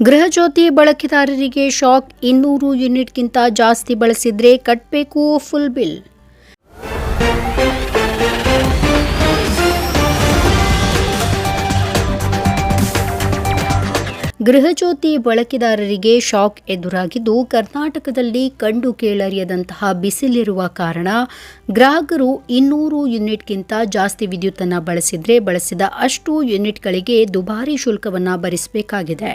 ಗೃಹಜ್ಯೋತಿ ಬಳಕೆದಾರರಿಗೆ ಶಾಕ್ ಇನ್ನೂರು ಯೂನಿಟ್ಗಿಂತ ಜಾಸ್ತಿ ಬಳಸಿದ್ರೆ ಕಟ್ಟಬೇಕು ಫುಲ್ ಬಿಲ್ ಗೃಹಜ್ಯೋತಿ ಬಳಕೆದಾರರಿಗೆ ಶಾಕ್ ಎದುರಾಗಿದ್ದು, ಕರ್ನಾಟಕದಲ್ಲಿ ಕಂಡು ಕೇಳರಿಯದಂತಹ ಬಿಸಿಲಿರುವ ಕಾರಣ ಗ್ರಾಹಕರು ಇನ್ನೂರು ಯೂನಿಟ್ಗಿಂತ ಜಾಸ್ತಿ ವಿದ್ಯುತ್ತನ್ನು ಬಳಸಿದ್ರೆ ಬಳಸಿದ ಅಷ್ಟು ಯೂನಿಟ್ಗಳಿಗೆ ದುಬಾರಿ ಶುಲ್ಕವನ್ನು ಭರಿಸಬೇಕಾಗಿದೆ.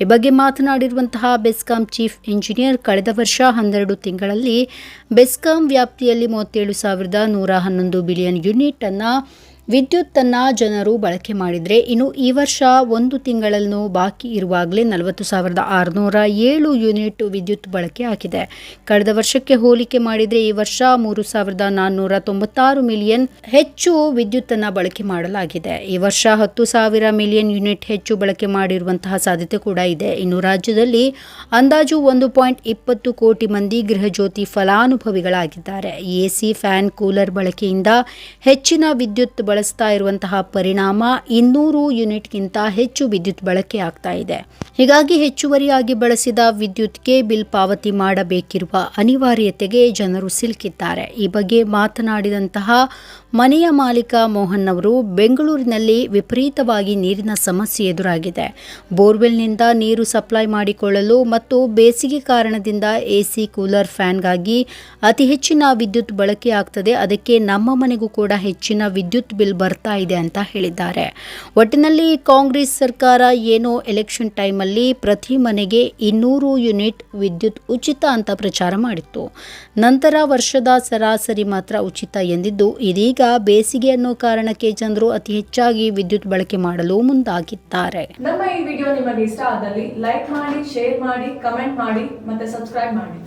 ಈ ಬಗ್ಗೆ ಮಾತನಾಡಿರುವಂತಹ ಬೆಸ್ಕಾಂ ಚೀಫ್ ಇಂಜಿನಿಯರ್, ಕಳೆದ ವರ್ಷ ಹನ್ನೆರಡು ತಿಂಗಳಲ್ಲಿ ಬೆಸ್ಕಾಂ ವ್ಯಾಪ್ತಿಯಲ್ಲಿ ಮೂವತ್ತೇಳು ಸಾವಿರದ ನೂರ ಹನ್ನೊಂದು ಬಿಲಿಯನ್ ಯೂನಿಟ್ ಅನ್ನ ವಿದ್ಯುತ್ತನ್ನು ಜನರು ಬಳಕೆ ಮಾಡಿದರೆ ಇನ್ನು ಈ ವರ್ಷ ಒಂದು ತಿಂಗಳನ್ನು ಬಾಕಿ ಇರುವಾಗಲೇ ನಲವತ್ತು ಸಾವಿರದ ಆರುನೂರ ಏಳು ಯೂನಿಟ್ ವಿದ್ಯುತ್ ಬಳಕೆ ಆಗಿದೆ. ಕಳೆದ ವರ್ಷಕ್ಕೆ ಹೋಲಿಕೆ ಮಾಡಿದರೆ ಈ ವರ್ಷ ಮೂರು ಸಾವಿರದ ನಾನ್ನೂರ ತೊಂಬತ್ತಾರು ಮಿಲಿಯನ್ ಹೆಚ್ಚು ವಿದ್ಯುತ್ತನ್ನು ಬಳಕೆ ಮಾಡಲಾಗಿದೆ. ಈ ವರ್ಷ ಹತ್ತು ಸಾವಿರ ಮಿಲಿಯನ್ ಯೂನಿಟ್ ಹೆಚ್ಚು ಬಳಕೆ ಮಾಡಿರುವಂತಹ ಸಾಧ್ಯತೆ ಕೂಡ ಇದೆ. ಇನ್ನು ರಾಜ್ಯದಲ್ಲಿ ಅಂದಾಜು ಒಂದು ಪಾಯಿಂಟ್ ಇಪ್ಪತ್ತು ಕೋಟಿ ಮಂದಿ ಗೃಹಜ್ಯೋತಿ ಫಲಾನುಭವಿಗಳಾಗಿದ್ದಾರೆ. ಎಸಿ, ಫ್ಯಾನ್, ಕೂಲರ್ ಬಳಕೆಯಿಂದ ಹೆಚ್ಚಿನ ವಿದ್ಯುತ್ ಬಳಸ್ತಾ ಇರುವಂತಹ ಪರಿಣಾಮ ಇನ್ನೂರು ಯೂನಿಟ್ಗಿಂತ ಹೆಚ್ಚು ವಿದ್ಯುತ್ ಬಳಕೆ ಆಗ್ತಾ ಇದೆ. ಹೀಗಾಗಿ ಹೆಚ್ಚುವರಿಯಾಗಿ ಬಳಸಿದ ವಿದ್ಯುತ್ಗೆ ಬಿಲ್ ಪಾವತಿ ಮಾಡಬೇಕಿರುವ ಅನಿವಾರ್ಯತೆಗೆ ಜನರು ಸಿಲುಕಿದ್ದಾರೆ. ಈ ಬಗ್ಗೆ ಮಾತನಾಡಿದಂತಹ ಮನೆಯ ಮಾಲೀಕ ಮೋಹನ್ ಅವರು, ಬೆಂಗಳೂರಿನಲ್ಲಿ ವಿಪರೀತವಾಗಿ ನೀರಿನ ಸಮಸ್ಯೆ ಎದುರಾಗಿದೆ. ಬೋರ್ವೆಲ್ನಿಂದ ನೀರು ಸಪ್ಲೈ ಮಾಡಿಕೊಳ್ಳಲು ಮತ್ತು ಬೇಸಿಗೆ ಕಾರಣದಿಂದ ಎಸಿ, ಕೂಲರ್, ಫ್ಯಾನ್ಗಾಗಿ ಅತಿ ಹೆಚ್ಚಿನ ವಿದ್ಯುತ್ ಬಳಕೆ ಆಗ್ತದೆ. ಅದಕ್ಕೆ ನಮ್ಮ ಮನೆಗೂ ಕೂಡ ಹೆಚ್ಚಿನ ವಿದ್ಯುತ್ ಬಿಲ್ ಬರ್ತಾ ಇದೆ ಅಂತ ಹೇಳಿದ್ದಾರೆ. ಒಟ್ಟಿನಲ್ಲಿ ಕಾಂಗ್ರೆಸ್ ಸರ್ಕಾರ ಏನೋ ಎಲೆಕ್ಷನ್ ಟೈಮಲ್ಲಿ ಪ್ರತಿ ಮನೆಗೆ ಇನ್ನೂರು ಯೂನಿಟ್ ವಿದ್ಯುತ್ ಉಚಿತ ಅಂತ ಪ್ರಚಾರ ಮಾಡಿತ್ತು. ನಂತರ ವರ್ಷದ ಸರಾಸರಿ ಮಾತ್ರ ಉಚಿತ ಎಂದಿದ್ದು, ಇದೀಗ ಬೇಸಿಗೆ ಅನ್ನೋ ಕಾರಣಕ್ಕೆ ಜನರು ಅತಿ ಹೆಚ್ಚಾಗಿ ವಿದ್ಯುತ್ ಬಳಕೆ ಮಾಡಲು ಮುಂದಾಗಿದ್ದಾರೆ. ನಮ್ಮ ಈ ವಿಡಿಯೋ ನಿಮಗೆ ಇಷ್ಟ ಆದಲ್ಲಿ ಲೈಕ್ ಮಾಡಿ, ಶೇರ್ ಮಾಡಿ, ಕಮೆಂಟ್ ಮಾಡಿ ಮತ್ತೆ ಸಬ್ಸ್ಕ್ರೈಬ್ ಮಾಡಿ.